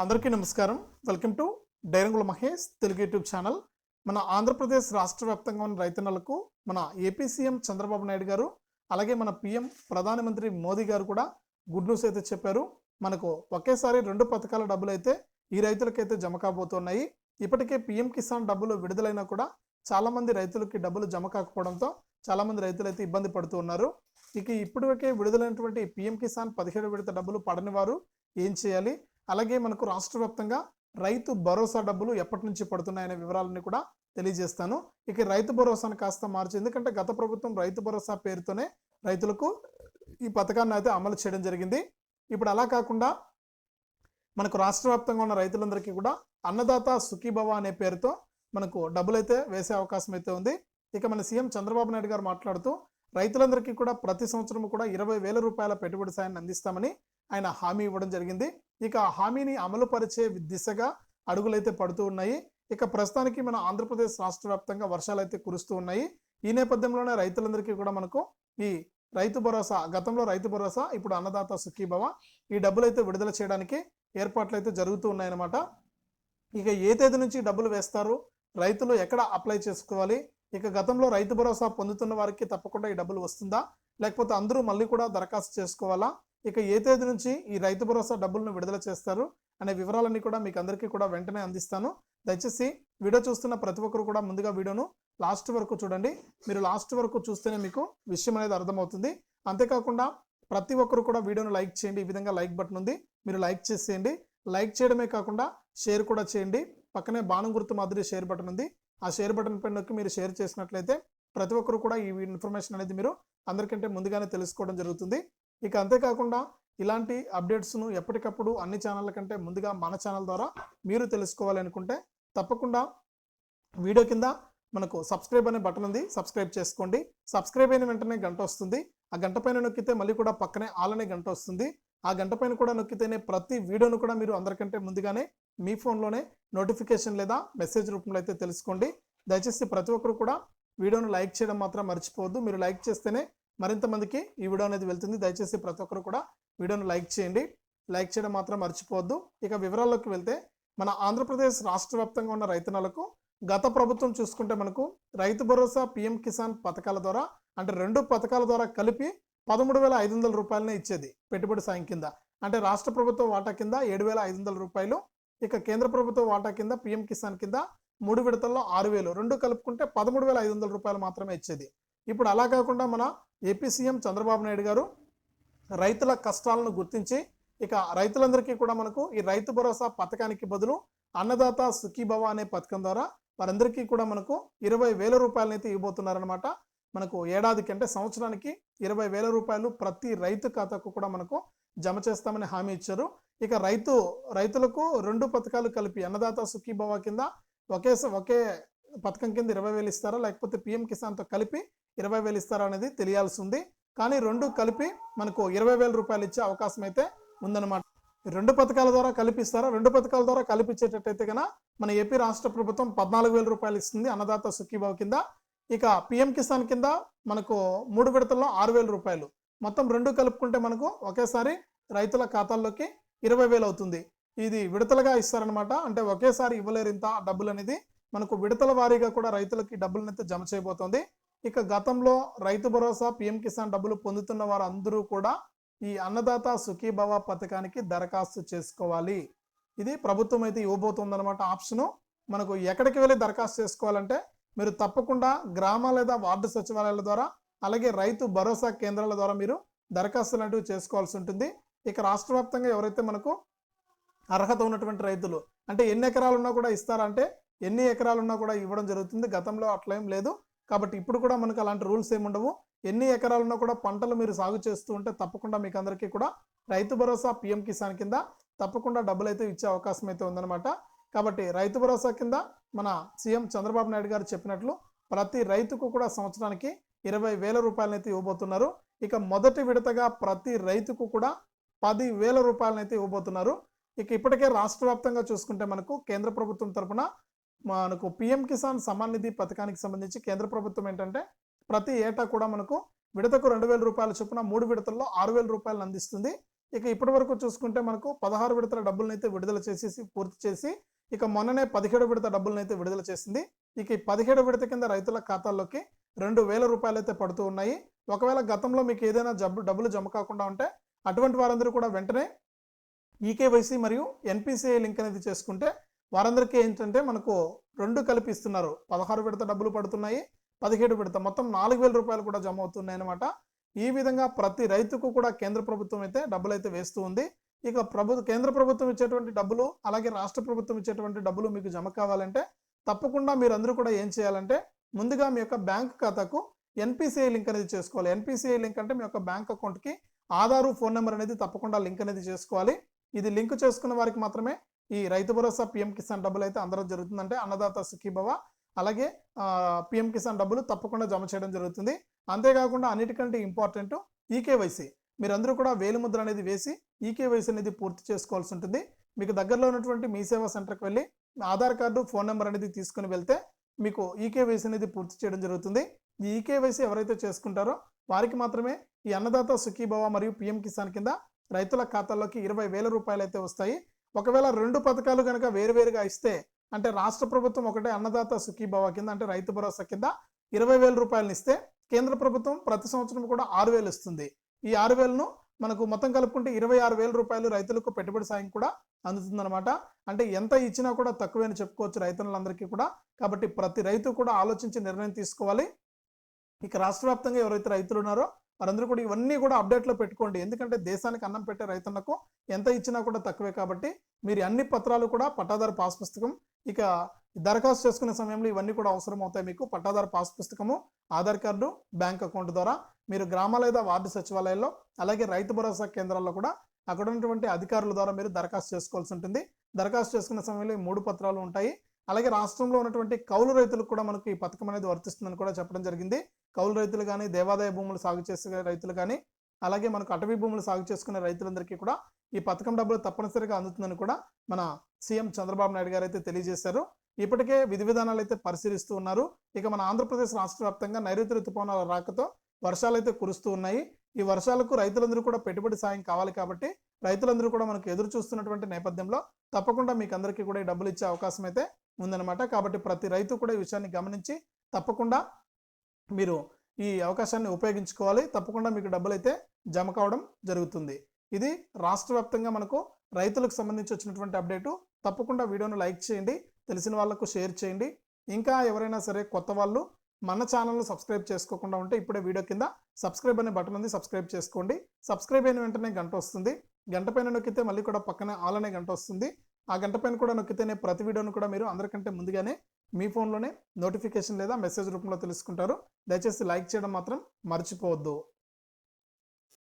అందరికీ నమస్కారం. Welcome to డైరంగుల మహేష్ తెలుగు యూట్యూబ్ ఛానల్. మన ఆంధ్రప్రదేశ్ రాష్ట్ర వ్యాప్తంగా ఉన్న రైతన్నలకు మన ఏపీ సీఎం చంద్రబాబు నాయుడు గారు అలాగే మన పిఎం ప్రధానమంత్రి మోదీ గారు కూడా గుడ్ న్యూస్ అయితే చెప్పారు. మనకు ఒకేసారి రెండు పథకాల డబ్బులు అయితే ఈ రైతులకైతే జమ కాబోతున్నాయి. ఇప్పటికే పిఎం కిసాన్ డబ్బులు విడుదలైనా కూడా చాలామంది రైతులకి డబ్బులు జమ కాకపోవడంతో చాలామంది రైతులు అయితే ఇబ్బంది పడుతూ ఉన్నారు. ఇక ఇప్పటివరకే విడుదలైనటువంటి పిఎం కిసాన్ పదిహేడు విడత డబ్బులు పడని వారు ఏం చేయాలి? అలాగే మనకు రాష్ట్ర వ్యాప్తంగా రైతు భరోసా డబ్బులు ఎప్పటి నుంచి పడుతున్నాయనే వివరాలని కూడా తెలియజేస్తాను. ఇక రైతు భరోసాను కాస్త మార్చి ఎందుకంటే గత ప్రభుత్వం రైతు భరోసా పేరుతోనే రైతులకు ఈ పథకాన్ని అయితే అమలు చేయడం జరిగింది. ఇప్పుడు అలా కాకుండా మనకు రాష్ట్ర వ్యాప్తంగా ఉన్న రైతులందరికీ కూడా అన్నదాత సుఖీభవ అనే పేరుతో మనకు డబ్బులైతే వేసే అవకాశం అయితే ఉంది. ఇక మన సీఎం చంద్రబాబు నాయుడు గారు మాట్లాడుతూ రైతులందరికీ కూడా ప్రతి సంవత్సరం కూడా ఇరవై వేల రూపాయల పెట్టుబడి సాయాన్ని అందిస్తామని ఆయన హామీ ఇవ్వడం జరిగింది. ఇక ఆ హామీని అమలు పరిచే దిశగా అడుగులైతే పడుతూ ఉన్నాయి. ఇక ప్రస్తుతానికి మన ఆంధ్రప్రదేశ్ రాష్ట్ర వ్యాప్తంగా వర్షాలు అయితే కురుస్తూ ఉన్నాయి. ఈ నేపథ్యంలోనే రైతులందరికీ కూడా మనకు ఈ రైతు భరోసా గతంలో రైతు భరోసా ఇప్పుడు అన్నదాత సుఖీభవ ఈ డబ్బులు అయితే విడుదల చేయడానికి ఏర్పాట్లు అయితే జరుగుతూ ఉన్నాయన్నమాట. ఇక ఏ తేదీ నుంచి డబ్బులు వేస్తారు? రైతులు ఎక్కడ అప్లై చేసుకోవాలి? ఇక గతంలో రైతు భరోసా పొందుతున్న వారికి తప్పకుండా ఈ డబ్బులు వస్తుందా? లేకపోతే అందరూ మళ్ళీ కూడా దరఖాస్తు చేసుకోవాలా? ఇక ఏ తేదీ నుంచి ఈ రైతు భరోసా డబ్బులను విడుదల చేస్తారు అనే వివరాలన్నీ కూడా మీకు అందరికీ కూడా వెంటనే అందిస్తాను. దయచేసి వీడియో చూస్తున్న ప్రతి ఒక్కరు కూడా ముందుగా వీడియోను లాస్ట్ వరకు చూడండి. మీరు లాస్ట్ వరకు చూస్తేనే మీకు విషయం అనేది అర్థమవుతుంది. అంతేకాకుండా ప్రతి ఒక్కరు కూడా వీడియోను లైక్ చేయండి. ఈ విధంగా లైక్ బటన్ ఉంది. మీరు లైక్ చేసేయండి. లైక్ చేయడమే కాకుండా షేర్ కూడా చేయండి. పక్కనే బాణం గుర్తు మాదిరి షేర్ బటన్ ఉంది. ఆ షేర్ బటన్ పైన నొక్కి మీరు షేర్ చేసినట్లయితే ప్రతి ఒక్కరు కూడా ఈ ఇన్ఫర్మేషన్ అనేది మీరు అందరికంటే ముందుగానే తెలుసుకోవడం జరుగుతుంది. ఇక అంతేకాకుండా ఇలాంటి అప్డేట్స్ను ఎప్పటికప్పుడు అన్ని ఛానళ్ళ కంటే ముందుగా మన ఛానల్ ద్వారా మీరు తెలుసుకోవాలనుకుంటే తప్పకుండా వీడియో కింద మనకు సబ్స్క్రైబ్ అనే బటన్ ఉంది. సబ్స్క్రైబ్ చేసుకోండి. సబ్స్క్రైబ్ అయిన వెంటనే గంట వస్తుంది. ఆ గంట పైన నొక్కితే మళ్ళీ కూడా పక్కనే ఆల్ అనే గంట వస్తుంది. ఆ గంట పైన కూడా నొక్కితేనే ప్రతి వీడియోను కూడా మీరు అందరికంటే ముందుగానే మీ ఫోన్లోనే నోటిఫికేషన్ లేదా మెసేజ్ రూపంలో అయితే తెలుసుకోండి. దయచేసి ప్రతి ఒక్కరు కూడా వీడియోను లైక్ చేయడం మాత్రం మర్చిపోవద్దు. మీరు లైక్ చేస్తేనే మరింత మందికి ఈ వీడియో అనేది వెళ్తుంది. దయచేసి ప్రతి ఒక్కరు కూడా వీడియోను లైక్ చేయండి. లైక్ చేయడం మాత్రం మర్చిపోవద్దు. ఇక వివరాల్లోకి వెళ్తే మన ఆంధ్రప్రదేశ్ రాష్ట్ర వ్యాప్తంగా ఉన్న రైతన్నలకు గత ప్రభుత్వం చూసుకుంటే మనకు రైతు భరోసా పిఎం కిసాన్ పథకాల ద్వారా అంటే రెండు పథకాల ద్వారా కలిపి పదమూడు వేల ఐదు వందల రూపాయలనే ఇచ్చేది పెట్టుబడి సాయం కింద. అంటే రాష్ట్ర ప్రభుత్వ వాటా కింద ఏడు వేల ఐదు వందల రూపాయలు ఇక కేంద్ర ప్రభుత్వ వాటా కింద పిఎం కిసాన్ కింద మూడు విడతల్లో ఆరు వేలు. రెండు కలుపుకుంటే పదమూడు వేల ఐదు వందల రూపాయలు మాత్రమే ఇచ్చేది. ఇప్పుడు అలా కాకుండా మన ఏపీ సీఎం చంద్రబాబు నాయుడు గారు రైతుల కష్టాలను గుర్తించి ఇక రైతులందరికీ కూడా మనకు ఈ రైతు భరోసా పథకానికి బదులు అన్నదాత సుఖీభవ అనే పథకం ద్వారా వారందరికీ కూడా మనకు ఇరవై వేల రూపాయలనైతే ఇవ్వబోతున్నారనమాట మనకు ఏడాదికి అంటే సంవత్సరానికి ఇరవై వేల రూపాయలు ప్రతి రైతు ఖాతాకు కూడా మనకు జమ చేస్తామని హామీ ఇచ్చారు. ఇక రైతు రైతులకు రెండు పథకాలు కలిపి అన్నదాత సుఖీభవ కింద ఒకే ఒకే పథకం కింద ఇరవై వేలు ఇస్తారా? లేకపోతే పిఎం కిసాన్తో కలిపి ఇరవై వేలు ఇస్తారా అనేది తెలియాల్సి ఉంది కానీ రెండు కలిపి మనకు ఇరవై వేల రూపాయలు ఇచ్చే అవకాశం అయితే ఉందన్నమాట. రెండు పథకాల ద్వారా కలిపిస్తారా? రెండు పథకాల ద్వారా కల్పించేటట్టయితే కనుక మన ఏపీ రాష్ట్ర ప్రభుత్వం పద్నాలుగు వేల రూపాయలు ఇస్తుంది అన్నదాత సుఖీభావ్ కింద. ఇక పిఎం కిసాన్ కింద మనకు మూడు విడతల్లో ఆరు వేల రూపాయలు. మొత్తం రెండు కలుపుకుంటే మనకు ఒకేసారి రైతుల ఖాతాల్లోకి ఇరవై వేలు అవుతుంది. ఇది విడతలుగా ఇస్తారనమాట అంటే ఒకేసారి ఇవ్వలేరు ఇంత డబ్బులు అనేది. మనకు విడతల వారీగా కూడా రైతులకి డబ్బులను అయితే జమ చేయబోతోంది. ఇక గతంలో రైతు భరోసా పిఎం కిసాన్ డబ్బులు పొందుతున్న వారు అందరూ కూడా ఈ అన్నదాత సుఖీభవ పథకానికి దరఖాస్తు చేసుకోవాలి. ఇది ప్రభుత్వం అయితే ఇవ్వబోతుందన్నమాట ఆప్షను. మనకు ఎక్కడికి వెళ్ళి దరఖాస్తు చేసుకోవాలంటే మీరు తప్పకుండా గ్రామ లేదా వార్డు సచివాలయాల ద్వారా అలాగే రైతు భరోసా కేంద్రాల ద్వారా మీరు దరఖాస్తులు లాంటివి చేసుకోవాల్సి ఉంటుంది. ఇక రాష్ట్ర వ్యాప్తంగా ఎవరైతే మనకు అర్హత ఉన్నటువంటి రైతులు అంటే ఎన్ని ఎకరాలు ఉన్నా కూడా ఇస్తారంటే ఎన్ని ఎకరాలు ఉన్నా కూడా ఇవ్వడం జరుగుతుంది. గతంలో అట్లా ఏం లేదు. కాబట్టి ఇప్పుడు కూడా మనకు అలాంటి రూల్స్ ఏమి ఉండవు. ఎన్ని ఎకరాలు ఉన్నా కూడా పంటలు మీరు సాగు చేస్తూ ఉంటే తప్పకుండా మీకు అందరికీ కూడా రైతు భరోసా పిఎం కిసాన్ కింద తప్పకుండా డబ్బులు అయితే ఇచ్చే అవకాశం అయితే ఉందన్నమాట. కాబట్టి రైతు భరోసా కింద మన సీఎం చంద్రబాబు నాయుడు గారు చెప్పినట్లు ప్రతి రైతుకు కూడా సంవత్సరానికి ఇరవై వేల రూపాయలనైతే ఇవ్వబోతున్నారు. ఇక మొదటి విడతగా ప్రతి రైతుకు కూడా పది వేల రూపాయలనైతే ఇవ్వబోతున్నారు. ఇక ఇప్పటికే రాష్ట్ర వ్యాప్తంగా చూసుకుంటే మనకు కేంద్ర ప్రభుత్వం తరపున మనకు పిఎం కిసాన్ సమ్మాన్ నిధి పథకానికి సంబంధించి కేంద్ర ప్రభుత్వం ఏంటంటే ప్రతి ఏటా కూడా మనకు విడతకు రెండు వేల రూపాయల చొప్పున మూడు విడతల్లో ఆరు వేల రూపాయలు అందిస్తుంది. ఇక ఇప్పటి వరకు చూసుకుంటే మనకు పదహారు విడతల డబ్బులను అయితే విడుదల చేసేసి పూర్తి చేసి ఇక మొన్ననే పదిహేడు విడత డబ్బులను అయితే విడుదల చేసింది. ఇక ఈ పదిహేడు విడత కింద రైతుల ఖాతాల్లోకి రెండు వేల రూపాయలు అయితే పడుతూ ఉన్నాయి. ఒకవేళ గతంలో మీకు ఏదైనా జబ్బు డబ్బులు జమ కాకుండా ఉంటే అటువంటి వారందరూ కూడా వెంటనే ఈకేవైసీ మరియు ఎన్పిసిఐ లింక్ అనేది చేసుకుంటే వారందరికీ ఏంటంటే మనకు రెండు కలిపి ఇస్తున్నారు పదహారు విడత డబ్బులు పడుతున్నాయి పదిహేడు విడత. మొత్తం నాలుగు వేల రూపాయలు కూడా జమ అవుతున్నాయి అనమాట ఈ విధంగా ప్రతి రైతుకు కూడా కేంద్ర ప్రభుత్వం అయితే డబ్బులు అయితే వేస్తూ ఉంది. ఇక ప్రభు కేంద్ర ప్రభుత్వం ఇచ్చేటువంటి డబ్బులు అలాగే రాష్ట్ర ప్రభుత్వం ఇచ్చేటువంటి డబ్బులు మీకు జమ కావాలంటే తప్పకుండా మీరు అందరూ కూడా ఏం చేయాలంటే ముందుగా మీ యొక్క బ్యాంక్ ఖాతాకు ఎన్పిసిఐ లింక్ అనేది చేసుకోవాలి. ఎన్పిసిఐ లింక్ అంటే మీ యొక్క బ్యాంక్ అకౌంట్కి ఆధారు ఫోన్ నెంబర్ అనేది తప్పకుండా లింక్ అనేది చేసుకోవాలి. ఇది లింక్ చేసుకున్న వారికి మాత్రమే ఈ రైతు భరోసా పిఎం కిసాన్ డబ్బులు అయితే అందరూ జరుగుతుందంటే అన్నదాత సుఖీభవ. అలాగే పిఎం కిసాన్ డబ్బులు తప్పకుండా జమ చేయడం జరుగుతుంది. అంతేకాకుండా అన్నిటికంటే ఇంపార్టెంట్ ఈకేవైసీ. మీరందరూ కూడా వేలిముద్ర అనేది వేసి ఈకేవైసీ అనేది పూర్తి చేసుకోవాల్సి ఉంటుంది. మీకు దగ్గరలో ఉన్నటువంటి మీ సేవా సెంటర్కి వెళ్ళి ఆధార్ కార్డు ఫోన్ నెంబర్ అనేది తీసుకుని వెళ్తే మీకు ఈకేవైసీ అనేది పూర్తి చేయడం జరుగుతుంది. ఈ ఈకేవైసీ ఎవరైతే చేసుకుంటారో వారికి మాత్రమే ఈ అన్నదాత సుఖీభవ మరియు పిఎం కిసాన్ కింద రైతుల ఖాతాల్లోకి ఇరవై వేల రూపాయలు అయితే వస్తాయి. ఒకవేళ రెండు పథకాలు కనుక వేరువేరుగా ఇస్తే అంటే రాష్ట్ర ప్రభుత్వం ఒకటే అన్నదాత సుఖీభవ కింద అంటే రైతు భరోసా కింద ఇరవై వేల రూపాయలను ఇస్తే కేంద్ర ప్రభుత్వం ప్రతి సంవత్సరం కూడా ఆరు వేలు ఇస్తుంది. ఈ ఆరు వేలను మనకు మొత్తం కలుపుకుంటే ఇరవై ఆరు వేల రూపాయలు రైతులకు పెట్టుబడి సాయం కూడా అందుతుందన్నమాట. అంటే ఎంత ఇచ్చినా కూడా తక్కువే అని చెప్పుకోవచ్చు రైతులందరికీ కూడా. కాబట్టి ప్రతి రైతు కూడా ఆలోచించి నిర్ణయం తీసుకోవాలి. ఇక రాష్ట్ర వ్యాప్తంగా ఎవరైతే రైతులు ఉన్నారో వారందరూ కూడా ఇవన్నీ కూడా అప్డేట్లో పెట్టుకోండి. ఎందుకంటే దేశానికి అన్నం పెట్టే రైతులకు ఎంత ఇచ్చినా కూడా తక్కువే కాబట్టి మీరు అన్ని పత్రాలు కూడా పట్టాదారు పాస్ పుస్తకం. ఇక దరఖాస్తు చేసుకునే సమయంలో ఇవన్నీ కూడా అవసరం అవుతాయి మీకు. పట్టాదారు పాస్ పుస్తకము ఆధార్ కార్డు బ్యాంక్ అకౌంట్ ద్వారా మీరు గ్రామ లేదా వార్డు సచివాలయాల్లో అలాగే రైతు భరోసా కేంద్రాల్లో కూడా అక్కడ ఉన్నటువంటి అధికారుల ద్వారా మీరు దరఖాస్తు చేసుకోవాల్సి ఉంటుంది. దరఖాస్తు చేసుకునే సమయంలో ఈ మూడు పత్రాలు ఉంటాయి. అలాగే రాష్ట్రంలో ఉన్నటువంటి కౌలు రైతులకు కూడా మనకు ఈ పథకం అనేది వర్తిస్తుందని కూడా చెప్పడం జరిగింది. కౌలు రైతులు కానీ దేవాదాయ భూములు సాగు చేసే రైతులు కానీ అలాగే మనకు అటవీ భూములు సాగు చేసుకునే రైతులందరికీ కూడా ఈ పథకం డబ్బులు తప్పనిసరిగా అందుతుందని కూడా మన సీఎం చంద్రబాబు నాయుడు గారు అయితే తెలియజేశారు. ఇప్పటికే విధి విధానాలు అయితే పరిశీలిస్తూ ఉన్నారు. ఇక మన ఆంధ్రప్రదేశ్ రాష్ట్ర వ్యాప్తంగా నైరుతి రుతుపవనాల రాకతో వర్షాలు అయితే కురుస్తూ ఉన్నాయి. ఈ వర్షాలకు రైతులందరూ కూడా పెట్టుబడి సాయం కావాలి కాబట్టి రైతులందరూ కూడా మనకు ఎదురు చూస్తున్నటువంటి నేపథ్యంలో తప్పకుండా మీకు అందరికీ కూడా ఈ డబ్బులు ఇచ్చే అవకాశం అయితే ఉందన్నమాట. కాబట్టి ప్రతి రైతు కూడా ఈ విషయాన్ని గమనించి తప్పకుండా మీరు ఈ అవకాశాన్ని ఉపయోగించుకోవాలి. తప్పకుండా మీకు డబ్బులు అయితే జమ కావడం జరుగుతుంది. ఇది రాష్ట్ర వ్యాప్తంగా మనకు రైతులకు సంబంధించి వచ్చినటువంటి అప్డేటు. తప్పకుండా వీడియోను లైక్ చేయండి. తెలిసిన వాళ్ళకు షేర్ చేయండి. ఇంకా ఎవరైనా సరే కొత్త వాళ్ళు మన ఛానల్ను సబ్స్క్రైబ్ చేసుకోకుండా ఉంటే ఇప్పుడే వీడియో కింద సబ్స్క్రైబ్ అనే బటన్ ఉంది. సబ్స్క్రైబ్ చేసుకోండి. సబ్స్క్రైబ్ అయిన వెంటనే గంట వస్తుంది. గంట పైన నొక్కితే మళ్ళీ కూడా పక్కనే ఆల్ అనే గంట వస్తుంది. ఆ గంట పైన కూడా నొక్కితేనే ప్రతి వీడియోను కూడా మీరు అందరికంటే ముందుగానే మీ ఫోన్లోనే నోటిఫికేషన్ లేదా మెసేజ్ రూపంలో తెలుసుకుంటారు. దయచేసి లైక్ చేయడం మాత్రం మర్చిపోవద్దు.